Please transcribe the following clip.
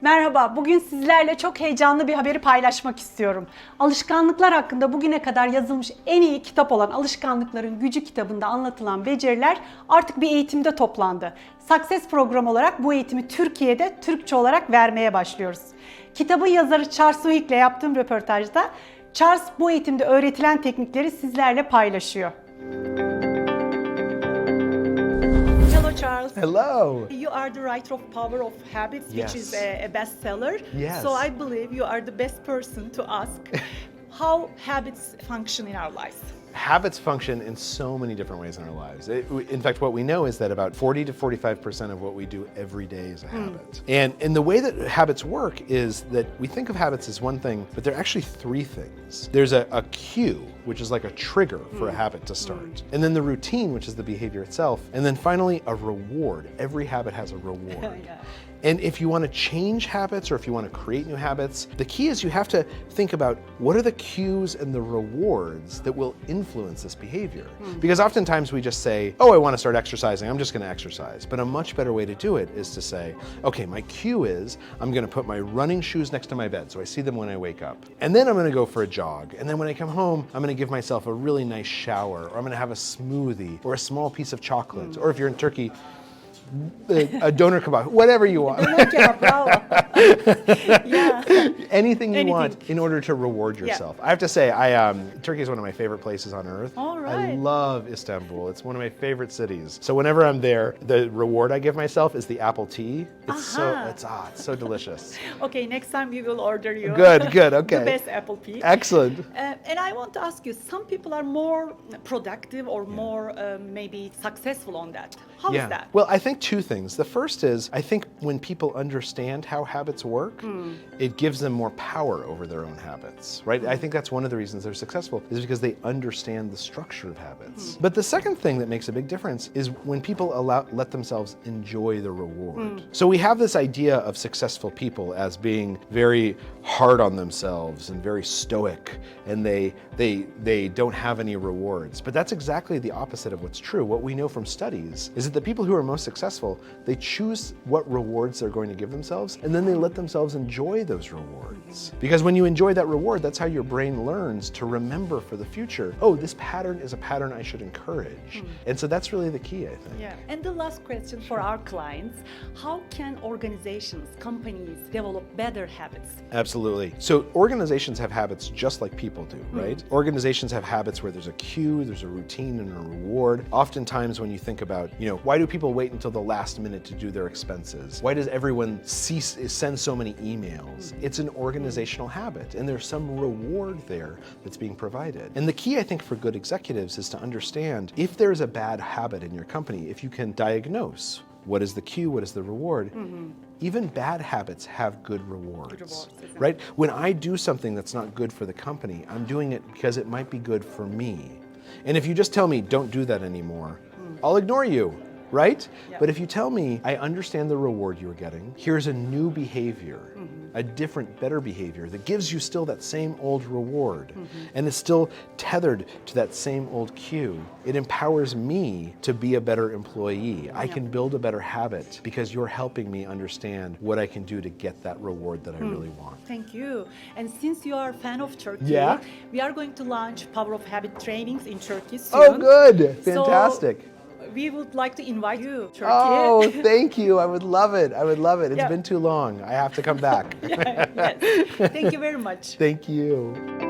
Merhaba, bugün sizlerle çok heyecanlı bir haberi paylaşmak istiyorum. Alışkanlıklar hakkında bugüne kadar yazılmış en iyi kitap olan Alışkanlıkların Gücü kitabında anlatılan beceriler artık bir eğitimde toplandı. Success program olarak bu eğitimi Türkiye'de Türkçe olarak vermeye başlıyoruz. Kitabın yazarı Charles Duhigg ile yaptığım röportajda Charles bu eğitimde öğretilen teknikleri sizlerle paylaşıyor. Hello Charles. Hello. You are the writer of Power of Habits, which is a, a bestseller. Yes. So I believe you are the best person to ask how habits function in our lives. Habits function in so many different ways in our lives. It- in fact, what we know is that about 40 to 45% of what we do every day is a hmm. habit. And, and the way that habits work is that we think of habits as one thing, but they're actually three things. There's a, a cue, which is like a trigger for a hmm. habit to start. Hmm. And then the routine, which is the behavior itself. And then finally, a reward. Every habit has a oh, reward. Yeah. And if you want to change habits or if you want to create new habits, the key is you have to think about what are the cues and the rewards that will influence this behavior. Because oftentimes we just say, oh, I want to start exercising, I'm just going to exercise. But a much better way to do it is to say, okay, my cue is I'm going to put my running shoes next to my bed so I see them when I wake up. And then I'm going to go for a jog. And then when I come home, I'm going to give myself a really nice shower or I'm going to have a smoothie or a small piece of chocolate. Or if you're in Turkey, a, donor kebab, whatever you want. Yeah, anything you Anything. want in order to reward yourself. I have to say, I um, Turkey is one of my favorite places on earth. All I love Istanbul. It's one of my favorite cities. So whenever I'm there, the reward I give myself is the apple tea. It's so it's ah, it's so delicious. Okay, next time we will order you. Good, good, okay. the best apple tea. Excellent. Uh, and I want to ask you, some people are more productive or more um, maybe successful on that. How is that? Well, I think two things. The first is I think when people understand how habits work, Hmm. it gives them more power over their own habits, right? I think that's one of the reasons they're successful is because they understand the structure of habits. Hmm. But the second thing that makes a big difference is when people allow let themselves enjoy the reward. So we have this idea of successful people as being very hard on themselves and very stoic and they they they don't have any rewards. But that's exactly the opposite of what's true. What we know from studies is that the people who are most successful, they choose what rewards they're going to give themselves and then they let themselves enjoy those rewards. Because when you enjoy that reward, that's how your brain learns to remember for the future. Oh, this pattern is a pattern I should encourage. Hmm. And so that's really the key, I think. Yeah. And the last question for our clients How can organizations, companies develop better habits? Absolutely. So organizations have habits just like people do, hmm. right? Organizations have habits where there's a cue, there's a routine and a reward. Oftentimes when you think about, you know, why do people wait until the last minute to do their expenses? Why does everyone cease send so many emails? It's an organizational habit and there's some reward there that's being provided. And the key I think for good executives is to understand if there's a bad habit in your company, if you can diagnose what is the cue, what is the reward, even bad habits have good rewards, rewards, right? When I do something that's not good for the company, I'm doing it because it might be good for me. And if you just tell me, don't do that anymore, I'll ignore you, right? Yeah. But if you tell me, I understand the reward you're getting, here's a new behavior, mm-hmm. a different, better behavior that gives you still that same old reward, mm-hmm. and is still tethered to that same old cue, it empowers me to be a better employee. I can build a better habit because you're helping me understand what I can do to get that reward that I hmm. really want. Thank you. And since you are a fan of Turkey, Yeah. we are going to launch Power of Habit trainings in Turkey oh, soon. Oh, good! So, Fantastic. We would like to invite you, Turkey. Oh, thank you. I would love it. I would love it. It's Yeah. been too long. I have to come back. yes. Thank you very much. Thank you.